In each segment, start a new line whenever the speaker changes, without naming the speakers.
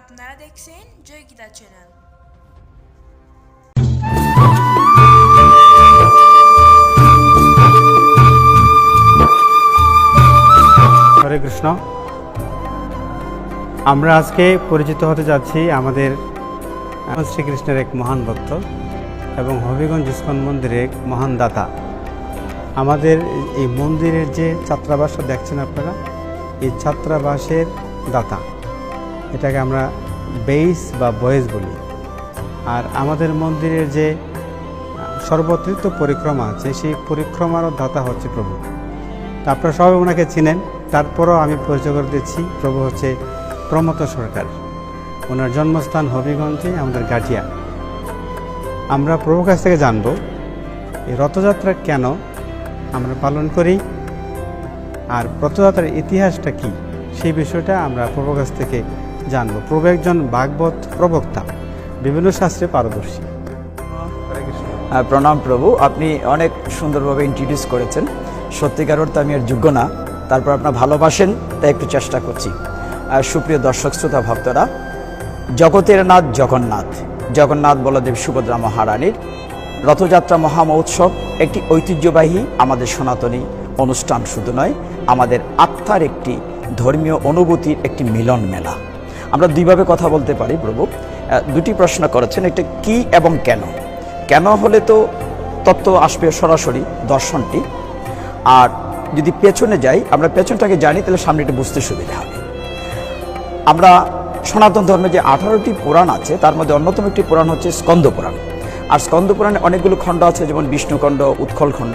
আপনারা দেখছেন জয় গীতা চ্যানেল।
হরে কৃষ্ণ। আমরা আজকে পরিচিত হতে যাচ্ছি আমাদের শ্রীকৃষ্ণের এক মহান ভক্ত এবং হবিগঞ্জ ইস্কন মন্দিরের এক মহান দাতা। আমাদের এই মন্দিরের যে ছাত্রাবাসটা দেখছেন আপনারা, এই ছাত্রাবাসের দাতা। এটাকে আমরা বেইস বা বয়েস বলি। আর আমাদের মন্দিরের যে সর্বতৃত্ব পরিক্রমা আছে, সেই পরিক্রমারও দাতা হচ্ছে প্রভু। তা আপনারা সবাই ওনাকে চিনেন। তারপরও আমি পরিচয় করে দিচ্ছি। প্রভু হচ্ছে প্রমত সরকার। ওনার জন্মস্থান হবিগঞ্জে, আমাদের গাঠিয়া আমরা প্রভুর কাছ থেকে জানব, এই রথযাত্রা কেন আমরা পালন করি, আর রথযাত্রার ইতিহাসটা কি? সেই বিষয়টা আমরা প্রভুর কাছ থেকে জানব। প্রভু একজন ভাগবত প্রবক্তা, বিভিন্ন শাস্ত্রে পারদর্শী।
প্রণাম প্রভু, আপনি অনেক সুন্দরভাবে ইন্ট্রোডিউস করেছেন। সত্যিকার অর্থে আমি আর যোগ্য না, তারপর আপনার ভালোবাসেন, তাই একটু চেষ্টা করছি। আর সুপ্রিয় দর্শক, শ্রোতা, ভক্তরা, জগতের নাথ জগন্নাথ। জগন্নাথ বলদেব সুভদ্রা মহারানীর রথযাত্রা মহামহোৎসব একটি ঐতিহ্যবাহী, আমাদের সনাতনী অনুষ্ঠান শুধু নয়, আমাদের আত্মার একটি ধর্মীয় অনুভূতির একটি মিলন মেলা। আমরা দুইভাবে কথা বলতে পারি, প্রভু। দুটি প্রশ্ন করেছেন, একটা কি এবং কেন? কেন হলে তো তত্ত্ব আসবে সরাসরি দর্শনটি। আর যদি পেছনে যাই, আমরা পেছনটাকে জানি, তাহলে সামনেটা বুঝতে সুবিধা হবে। আমরা সনাতন ধর্মে যে আঠারোটি পুরাণ আছে, তার মধ্যে অন্যতম একটি পুরাণ হচ্ছে স্কন্দ পুরাণ। আর স্কন্দ পুরাণে অনেকগুলো খণ্ড আছে, যেমন বিষ্ণুখণ্ড উৎকলখণ্ড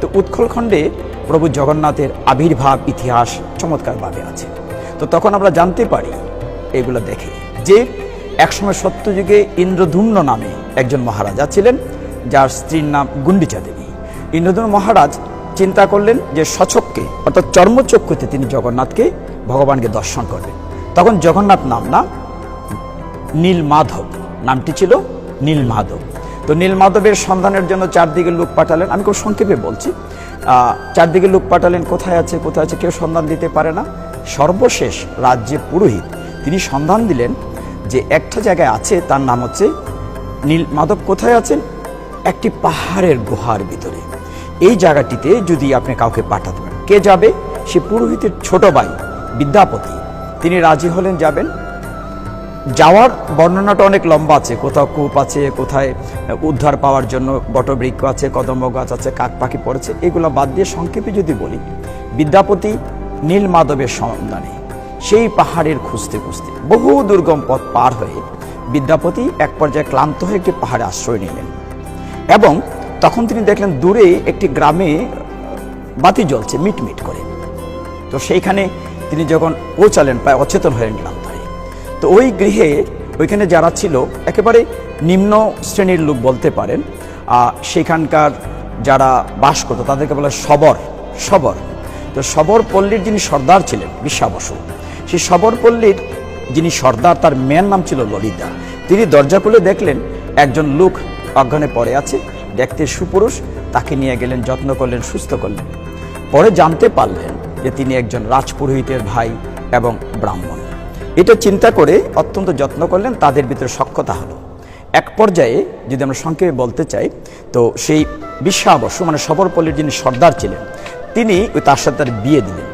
তো উৎকলখণ্ডে প্রভু জগন্নাথের আবির্ভাব ইতিহাস চমৎকারভাবে আছে। তো তখন আমরা জানতে পারি এগুলো দেখে যে একসময় সত্যযুগে ইন্দ্রধুম্ন নামে একজন মহারাজা ছিলেন, যার স্ত্রীর নাম গুন্ডিচা দেবী। ইন্দ্রধুম্ন মহারাজ চিন্তা করলেন যে সচক্ষে অর্থাৎ চর্মচক্ষুতে তিনি জগন্নাথকে, ভগবানকে দর্শন করবেন। তখন জগন্নাথ নাম না নীল মাধব নামটি ছিল নীল মাধব তো নীল মাধবের সন্ধানের জন্য চারদিকে লোক পাঠালেন। আমি খুব সংক্ষেপে বলছি চারদিকে লোক পাঠালেন, কোথায় আছে কোথায় আছে, কেউ সন্ধান দিতে পারে না। সর্বশেষ রাজ্যে পুরোহিত তিনি সন্ধান দিলেন যে একটা জায়গায় আছে, তার নাম হচ্ছে নীল মাধব। কোথায় আছেন? একটি পাহাড়ের গুহার ভিতরে। এই জায়গাটিতে যদি আপনি কাউকে পাঠাতে পারেন। কে যাবে? সে পুরোহিতের ছোট ভাই, বিদ্যাপতি। তিনি রাজি হলেন যাবেন। যাওয়ার বর্ণনাটা অনেক লম্বা আছে। কোথাও কূপ আছে, কোথায় উদ্ধার পাওয়ার জন্য বটবৃক্ষ আছে, কদম্ব গাছ আছে কাক পাখি পড়েছে। এগুলো বাদ দিয়ে সংক্ষেপে যদি বলি, বিদ্যাপতি নীল মাধবের সন্ধানে। সেই পাহাড়ের খুঁজতে খুঁজতে বহু দুর্গম পথ পার হয়ে বিদ্যাপতি এক পর্যায়ে ক্লান্ত হয়ে একটি পাহাড়ে আশ্রয় নিলেন। এবং তখন তিনি দেখলেন দূরে একটি গ্রামে বাতি জ্বলছে মিটমিট করে। তো সেইখানে তিনি যখন পৌঁছালেন, প্রায় অচেতন হয়ে ক্লান্ত হয়ে তো ওই গৃহে ওইখানে যারা ছিল, একেবারে নিম্ন শ্রেণির লোক বলতে পারেন সেখানকার যারা বাস করতো, তাদেরকে বলে সবর সবর। তো সবর পল্লীর যিনি সর্দার ছিলেন বিশ্বা বসু সেই সবরপল্লীর যিনি সর্দার, তার মেয়ের নাম ছিল ললিতা। তিনি দরজা খুলে দেখলেন, একজন লোক অজ্ঞানে পড়ে আছে, দেখতে সুপুরুষ, তাকে নিয়ে গেলেন, যত্ন করলেন, সুস্থ করলেন। পরে জানতে পারলেন যে তিনি একজন রাজপুরোহিতের ভাই এবং ব্রাহ্মণ। এটা চিন্তা করে অত্যন্ত যত্ন করলেন, তাদের ভিতরে সক্ষতা হলো। এক পর্যায়ে যদি আমরা সংক্ষেপে বলতে চাই, তো সেই বিশ্বাবসু মানে সবরপল্লীর যিনি সর্দার ছিলেন, তিনি তার সাথে তার বিয়ে দিলেন।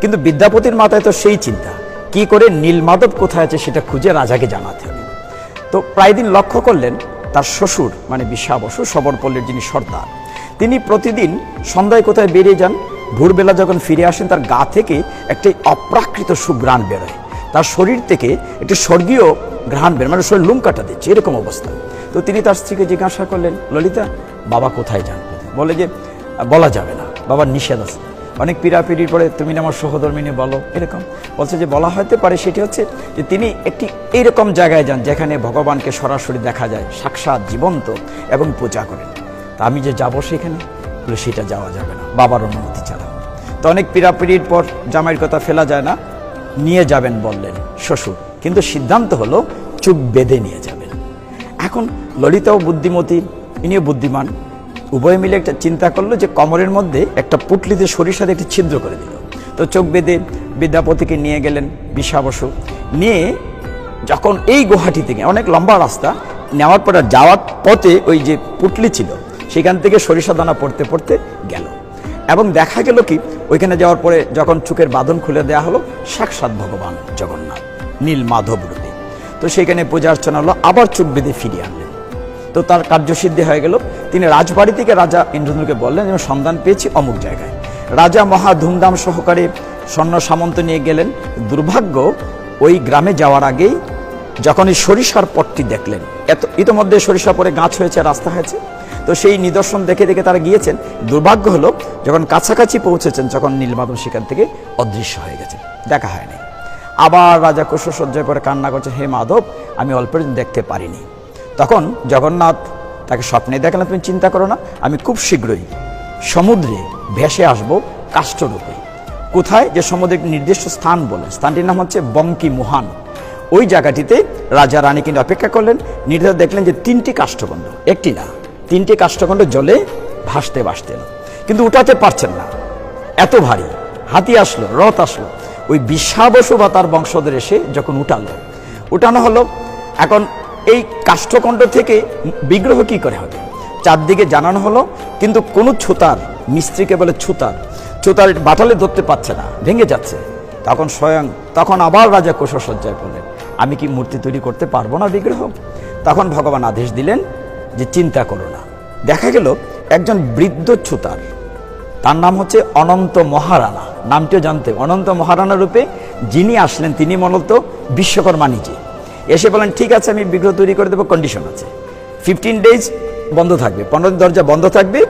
কিন্তু বিদ্যাপতির মাথায় তো সেই চিন্তা। কি করে নীলমাধব কোথায় আছে সেটা খুঁজে রাজাকে জানাতে হবে। তো প্রায় দিন লক্ষ্য করলেন তার শ্বশুর মানে বিশ্বাবসু সবরপল্লীর যিনি সর্দার, তিনি প্রতিদিন সন্ধ্যায় কোথায় বেরিয়ে যান? ভোরবেলা যখন ফিরে আসেন, তার গা থেকে একটি অপ্রাকৃত সুঘ্রাণ বেরোয়। তার শরীর থেকে একটি স্বর্গীয় ঘ্রাণ বের মানে শরীর লুম কাটা দিচ্ছে, এরকম অবস্থা। তো তিনি তার স্ত্রীকে জিজ্ঞাসা করলেন, ললিতা, বাবা কোথায় যান? বলে যে, বলা যাবে না বাবার নিষেধ আছে অনেক পীড়াপিড়ির পরে তুমি আমার সহধর্মিনী বলো, এরকম। বলছে যে বলা হতে পারে সেটি হচ্ছে যে তিনি একটি এইরকম জায়গায় যান যেখানে ভগবানকে সরাসরি দেখা যায়, সাক্ষাৎ জীবন্ত এবং পূজা করেন। তা আমি যে যাব সেখানে? বলে সেটা যাওয়া যাবে না, বাবার অনুমতি ছাড়া। তো অনেক পীড়াপিড়ির পর জামাইয়ের কথা ফেলা যায় না, নিয়ে যাবেন বললেন শ্বশুর। কিন্তু সিদ্ধান্ত হলো, চুপ বেঁধে নিয়ে যাবেন। এখন ললিতাও বুদ্ধিমতী, ইনিও বুদ্ধিমান উভয় মিলে একটা চিন্তা করল যে কমরের মধ্যে একটা পুটলিতে সরিষাতে একটি ছিদ্র করে দিল। তো চোখ বেঁধে বিদ্যাপতিকে নিয়ে গেলেন বিষাবসু। নিয়ে যখন এই গুহাটি থেকে, অনেক লম্বা রাস্তা, নেওয়ার পরে যাওয়ার পথে ওই যে পুটলি ছিল, সেখান থেকে সরিষা দানা পড়তে পড়তে গেল। এবং দেখা গেল কি, ওইখানে যাওয়ার পরে যখন চোখের বাঁধন খুলে দেওয়া হলো, সাক্ষাৎ ভগবান জগন্নাথ, নীল মাধব রূপে তো সেখানে পূজা অর্চনা হলো, আবার চোখ বেঁধে ফিরিয়ে আনলেন। তো তার কার্যসিদ্ধি হয়ে গেল। তিনি রাজবাড়ি থেকে রাজা ইন্দ্রধনুকে বললেন যে সন্ধান পেয়েছি অমুক জায়গায়। রাজা মহা ধুমধাম সহকারে স্বর্ণ সামন্ত নিয়ে গেলেন। দুর্ভাগ্য, ওই গ্রামে যাওয়ার আগেই যখন এই সরিষার পটটি দেখলেন, এত ইতোমধ্যে সরিষা পরে গাছ হয়েছে, রাস্তা হয়েছে, তো সেই নিদর্শন দেখে দেখে তারা গিয়েছেন। দুর্ভাগ্য হলো, যখন কাছাকাছি পৌঁছেছেন যখন নীলমাধব সেখান থেকে অদৃশ্য হয়ে গেছে দেখা হয়নি। আবার রাজা কুশল সজ্জা করে কান্না করছে, হে মাধব, আমি অল্পের দেখতে পারিনি। তখন জগন্নাথ তাকে স্বপ্নে দেখালেন তুমি চিন্তা করো না, আমি খুব শীঘ্রই সমুদ্রে ভেসে আসব কাষ্ঠরূপে। কোথায়? যে সমুদ্রে একটি নির্দিষ্ট স্থান বলে। স্থানটির নাম হচ্ছে বঙ্কি মুহান। ওই জায়গাটিতে রাজা রানী কিন্তু অপেক্ষা করলেন নির্ধার দেখলেন যে তিনটি কাষ্ঠখণ্ড। একটি না, তিনটি কাষ্ঠখণ্ড জলে ভাসতে ভাসতে এলো। কিন্তু উঠাতে পারছেন না। এত ভারী, হাতি আসলো, রথ আসলো। ওই বিশ্বাবসু বা তার বংশধর এসে যখন উঠালো উঠানো হলো, এখন এই কাষ্ঠখণ্ড থেকে বিগ্রহ কি করে হবে? চারদিকে জানানো হলো, কিন্তু কোনো ছুতার, মিস্ত্রিকে বলে ছুতার ছুতার বাটালে ধরতে পারছে না, ভেঙে যাচ্ছে। তখন স্বয়ং, তখন আবার রাজা কোষ সজ্জায় করলেন আমি কি মূর্তি তৈরি করতে পারব না বিগ্রহ? তখন ভগবান আদেশ দিলেন যে চিন্তা করো না। দেখা গেল একজন বৃদ্ধ ছুতার, তার নাম হচ্ছে অনন্ত মহারানা। নামটিও জানতে অনন্ত মহারানা রূপে যিনি আসলেন, তিনি মূলত বিশ্বকর্মা নিজে। এসে বলেন, ঠিক আছে, আমি বিগ্রহ তৈরি করে দেবো কন্ডিশন আছে। ফিফটিন ডেজ বন্ধ থাকবে, পনেরো দিন দরজা বন্ধ থাকবে,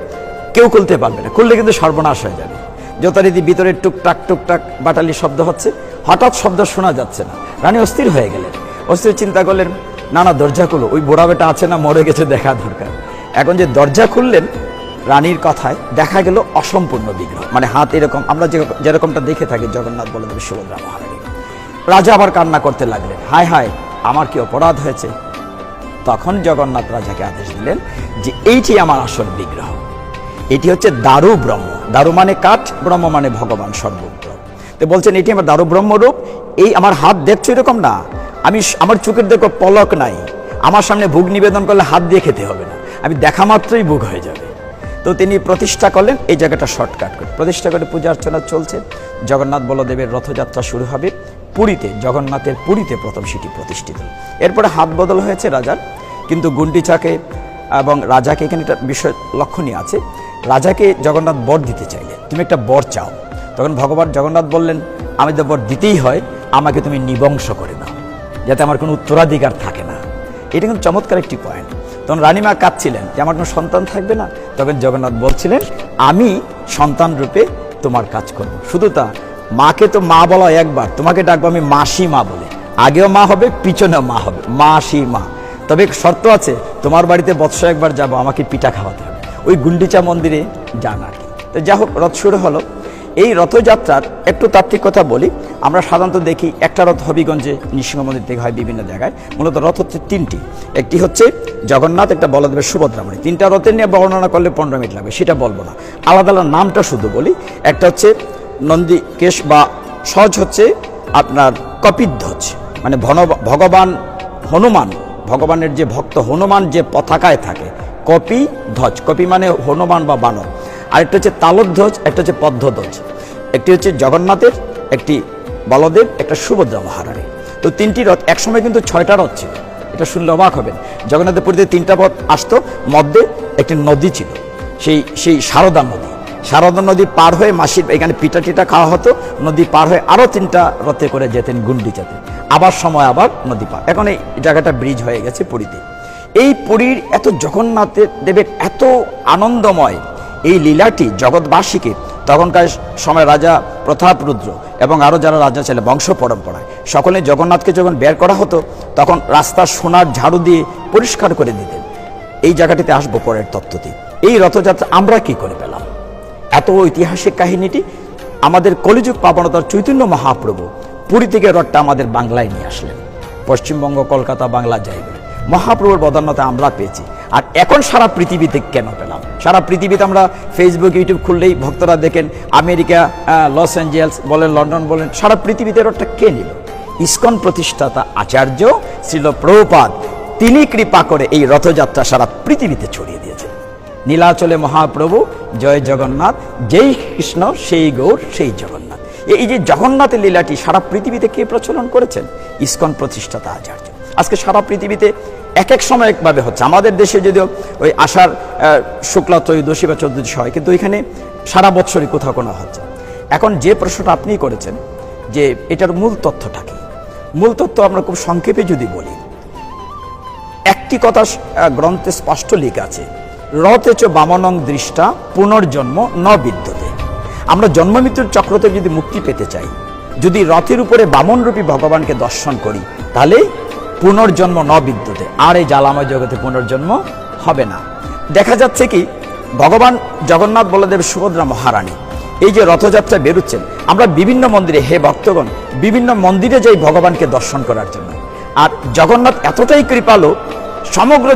কেউ খুলতে পারবে না। খুললে কিন্তু সর্বনাশ হয়ে যাবে। যথারীতি ভিতরে টুকটাক টুকটাক বাটালি শব্দ হচ্ছে, হঠাৎ শব্দ শোনা যাচ্ছে না। রানী অস্থির হয়ে গেলেন। অস্থির চিন্তা করলেন, না না দরজা খুলো ওই বুড়া বেটা আছে না, মরে গেছে, দেখা দরকার। এখন যে দরজা খুললেন, রানীর কথায় দেখা গেল অসম্পূর্ণ বিগ্রহ। মানে হাত এরকম, আমরা যেরকমটা দেখে থাকি, জগন্নাথ বলদেব সুভদ্রা মহারানী। রাজা আবার কান্না করতে লাগলেন। হায় হায় আমার কি অপরাধ হয়েছে? তখন জগন্নাথ রাজাকে আদেশ দিলেন যে এইটি আমার আসল বিগ্রহ। এটি হচ্ছে দারু ব্রহ্ম। দারু মানে কাঠ, ব্রহ্ম মানে ভগবান সর্বত্র তো বলছেন, এটি আমার দারু ব্রহ্মরূপ এই আমার হাত দেখছ এরকম না? আমি আমার চোখের দেখো পলক নাই। আমার সামনে ভোগ নিবেদন করলে হাত দিয়ে খেতে হবে না। আমি দেখা মাত্রই ভোগ হয়ে যাবে। তো তিনি প্রতিষ্ঠা করলেন। এই জায়গাটা শর্টকাট করে। প্রতিষ্ঠা করে পূজা অর্চনা চলছে। জগন্নাথ বলদেবের রথযাত্রা শুরু হবে পুরীতে, জগন্নাথের পুরীতে প্রথম সেটি প্রতিষ্ঠিত। এরপরে হাত বদল হয়েছে রাজার। কিন্তু গুন্ডিচাকে এবং রাজাকে এখানে একটা বিষয় লক্ষণীয় আছে। রাজাকে জগন্নাথ বর দিতে চাইলেন। তুমি একটা বর চাও। তখন ভগবান জগন্নাথ বললেন, আমি তো বর দিতেই হয়, আমাকে তুমি নিবংশ করে দাও। যাতে আমার কোনো উত্তরাধিকার থাকে না। এটা কিন্তু চমৎকার একটি পয়েন্ট তখন রানীমা কাঁদছিলেন যে আমার কোনো সন্তান থাকবে না। তখন জগন্নাথ বলছিলেন, আমি সন্তান রূপে তোমার কাজ করব। শুধু তা, মাকে তো মা বলা একবার, তোমাকে ডাকবো আমি মাসি মা বলে। আগেও মা হবে, পিছনেও মা হবে, মাসি মা। তবে শর্ত আছে, তোমার বাড়িতে বৎস একবার যাব, আমাকে পিঠা খাওয়াতে হবে। ওই গুন্ডিচা মন্দিরে যান আর কি। তো যা হোক, রথ শুরু হলো। এই রথযাত্রার একটু তাত্ত্বিক কথা বলি। আমরা সাধারণত দেখি একটা রথ হবিগঞ্জে নৃসিংহ মন্দির থেকে হয় বিভিন্ন জায়গায়। মূলত রথ হচ্ছে তিনটি। একটি হচ্ছে জগন্নাথ, একটা বলদেবের সুভদ্রামণি তিনটা রথের নিয়ে বর্ণনা করলে পনেরো মিনিট লাগবে, সেটা বলব না। আলাদা আলাদা নামটা শুধু বলি। একটা হচ্ছে নন্দীকেশ বা সহজ হচ্ছে আপনার কপিধ্বজ। মানে ভগবান হনুমান, ভগবানের যে ভক্ত হনুমান যে পতাকায় থাকে কপি ধ্বজ কপি মানে হনুমান বা বানর। আরেকটা হচ্ছে তালধ্বজ, একটা হচ্ছে পদ্মধ্বজ। একটি হচ্ছে জগন্নাথের, একটি বলদেব, একটা সুভদ্রা মহারানী। তো তিনটি রথ, একসময় কিন্তু ছয়টা রথ ছিল। এটা শুনলে অবাক হবেন। জগন্নাথের পুরীতে তিনটা পথ আসতো। মধ্যে একটি নদী ছিল। সেই সেই সারদা নদী। সারদা নদী পার হয়ে মাসির এখানে পিঠা টিটা খাওয়া হতো। নদী পার হয়ে আরও তিনটা রথে করে যেতেন গুন্ডিচাতে আবার সময় আবার নদী পার। এখন এই জায়গাটা ব্রিজ হয়ে গেছে পুরীতে। এই পুরীর এত জগন্নাথের দেবের এত আনন্দময় এই লীলাটি জগৎবাসীকে তখনকার সময় রাজা প্রতাপরুদ্র এবং আরও যারা রাজা ছিলেন, বংশ পরম্পরায়, সকলে জগন্নাথকে যখন বের করা হতো, তখন রাস্তা সোনার ঝাড়ু দিয়ে পরিষ্কার করে দিতেন। এই জায়গাটিতে আসব পরের তত্ত্বটি। এই রথযাত্রা আমরা কি করে পেলাম? এত ঐতিহাসিক কাহিনীটি আমাদের কলিযুগ পাবনতার চৈতন্য মহাপ্রভু পুরী থেকে রথটা আমাদের বাংলায় নিয়ে আসলেন। পশ্চিমবঙ্গ, কলকাতা, বাংলা জায়গায় মহাপ্রভুর বদান্যতা আমরা পেয়েছি। আর এখন সারা পৃথিবীতে কেন পেলাম? সারা পৃথিবীতে আমরা ফেসবুক ইউটিউব খুললেই ভক্তরা দেখেন, আমেরিকা লস অ্যাঞ্জেলস বলেন, লন্ডন বলেন, সারা পৃথিবীতে রথটা কে নিল? ইস্কন প্রতিষ্ঠাতা আচার্য শ্রীল প্রভুপাদ, তিনি কৃপা করে এই রথযাত্রা সারা পৃথিবীতে ছড়িয়ে দিয়েছেন। নীলাচলে মহাপ্রভু, জয় জগন্নাথ, যেই কৃষ্ণ, সেই গৌর, সেই জগন্নাথ। এই যে জগন্নাথের লীলাটি সারা পৃথিবীতে কে প্রচলন করেছেন? ইস্কন প্রতিষ্ঠাতা আচার্য। আজকে সারা পৃথিবীতে এক এক সময় একভাবে হচ্ছে। আমাদের দেশে যদিও ওই আষাঢ় শুক্লা, ত্রয়োদশী বা চোদ্দশী হয়, কিন্তু এখানে সারা বৎসরই কোথাও কোনো হচ্ছে। এখন যে প্রশ্নটা আপনি করেছেন যে এটার মূল তথ্যটা কি? মূল তথ্য আমরা খুব সংক্ষেপে যদি বলি, একটি কথা গ্রন্থে স্পষ্ট লেখা আছে, রথে চ বামনং দৃষ্টা পুনর্জন্ম ন বিদ্যতে। আমরা জন্ম মৃত্যুর চক্র থেকে যদি মুক্তি পেতে চাই, যদি রথের উপরে বামনরূপী ভগবানকে দর্শন করি, তাহলে পুনর্জন্ম ন বিদ্যুতে। আর এই জ্বালাময় জগতে পুনর্জন্ম হবে না। দেখা যাচ্ছে কি, ভগবান জগন্নাথ বলদেব সুভদ্রা মহারানী এই যে রথযাত্রা বেরোচ্ছেন, আমরা বিভিন্ন মন্দিরে, হে ভক্তগণ, বিভিন্ন মন্দিরে যাই ভগবানকে দর্শন করার জন্য। আর জগন্নাথ এতটাই কৃপালো, সমগ্র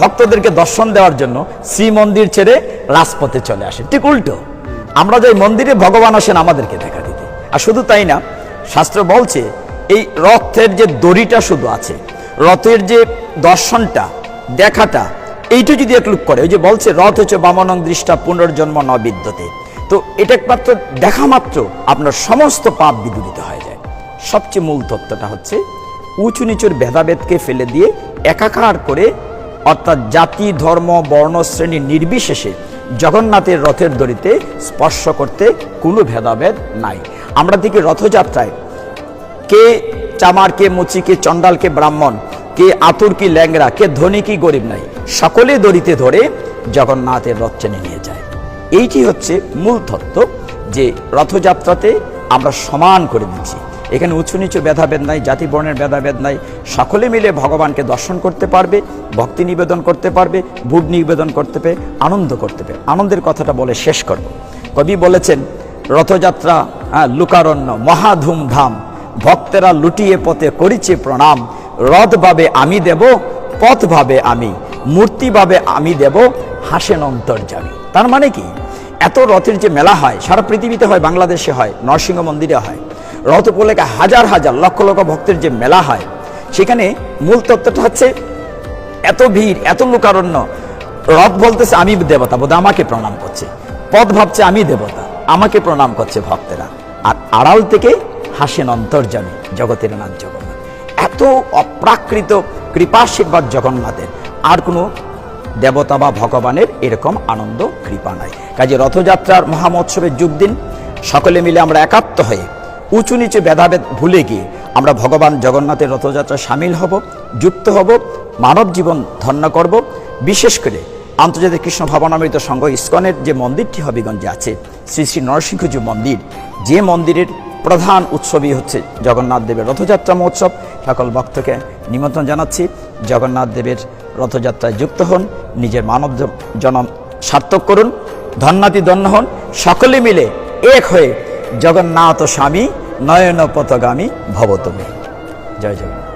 ভক্তদেরকে দর্শন দেওয়ার জন্য শ্রীমন্দির ছেড়ে রাজপথে চলে আসে। ঠিক উল্টো, আমরা যাই মন্দিরে, ভগবান আসেন আমাদেরকে দেখা দিতে। আর শুধু তাই না, শাস্ত্র বলছে এই রথের যে দড়িটা শুধু আছে, রথের যে দর্শনটা, দেখাটা, এইটা যদি একটু করে, ওই যে বলছে, রথ হচ্ছে বামনং দৃষ্টা পুনর্জন্ম ন বিদ্যতে। তো এটা একমাত্র দেখা মাত্র আপনার সমস্ত পাপ বিদূরিত হয়ে যায়। সবচেয়ে মূল তত্ত্বটা হচ্ছে, উঁচু নিচুর ভেদাভেদকে ফেলে দিয়ে একাকার করে, অর্থাৎ জাতি, ধর্ম, বর্ণ, শ্রেণি নির্বিশেষে জগন্নাথের রথের দড়িতে স্পর্শ করতে কোনো ভেদাভেদ নাই। আমরা দেখি রথযাত্রায় কে চামার, কে মুচি, কে চণ্ডাল, কে ব্রাহ্মণ, কে আতুর, কি ল্যাংরা কে ধনী, কি গরিব নাই। সকলে দড়িতে ধরে জগন্নাথের রথ টেনে নিয়ে যায়। এইটি হচ্ছে মূল তত্ত্ব যে রথযাত্রাতে আমরা সমান করে দিচ্ছি। এখানে উঁচু নিচু ভেদাভেদ নাই, জাতি বর্ণের ভেদাভেদ নাই। সকলে মিলে ভগবানকে দর্শন করতে পারবে, ভক্তি নিবেদন করতে পারবে, ভোগ নিবেদন করতে পারবে আনন্দ করতে পারবে আনন্দের কথাটা বলে শেষ করব। কবি বলেছেন, রথযাত্রা লুকারণ্য, মহা ধুমধাম। ভক্তেরা লুটিয়ে পথে করিছে প্রণাম। রথ ভাবে আমি দেব পথ ভাবে আমি মূর্তি ভাবে আমি দেব, হাসেন অন্তর্জামী তার মানে কি? এত রথের যে মেলা হয়, সারা পৃথিবীতে হয়, বাংলাদেশে হয়, নরসিংহ মন্দিরে হয়। রথ উপলক্ষে হাজার হাজার, লক্ষ লক্ষ ভক্তের যে মেলা হয়, সেখানে মূল তত্ত্বটা হচ্ছে এত ভিড়, এত লোকারণ্য। রথ বলতেছে, আমি দেবতা। বোধ আমাকে প্রণাম করছে। পদ ভাবছে, আমি দেবতা। আমাকে প্রণাম করছে ভক্তেরা। আর আড়াল থেকে হাসেন অন্তর্জামী জগতের নাথ জগন্নাথ। এত অপ্রাকৃত কৃপাশীর্বাদ জগন্নাথের। আর কোনো দেবতা বা ভগবানের এরকম আনন্দ, কৃপা নাই। কাজে রথযাত্রার মহামহোৎসবের যুগ দিন সকলে মিলে আমরা একাত্ম হয়ে উঁচু নিচু ভেদাভেদ ভুলে গিয়ে আমরা ভগবান জগন্নাথের রথযাত্রা সামিল হব, যুক্ত হব, মানব জীবন ধন্য করব। বিশেষ করে আন্তর্জাতিক কৃষ্ণ ভাবনামৃত সংঘ ইস্কনের যে মন্দিরটি হবিগঞ্জে আছে, শ্রী শ্রী নরসিংহজি মন্দির, যে মন্দিরের প্রধান উৎসবই হচ্ছে জগন্নাথ দেবের রথযাত্রা মহোৎসব। সকল ভক্তকে নিমন্ত্রণ জানাচ্ছি। জগন্নাথ দেবের রথযাত্রায় যুক্ত হন, নিজের মানব জনম সার্থক করুন, ধন্যাতি ধন্য হন, সকলে মিলে এক হয়ে জগন্নাথ স্বামী নয়ন পথগামী ভবতমে জয় জগন্নাথ।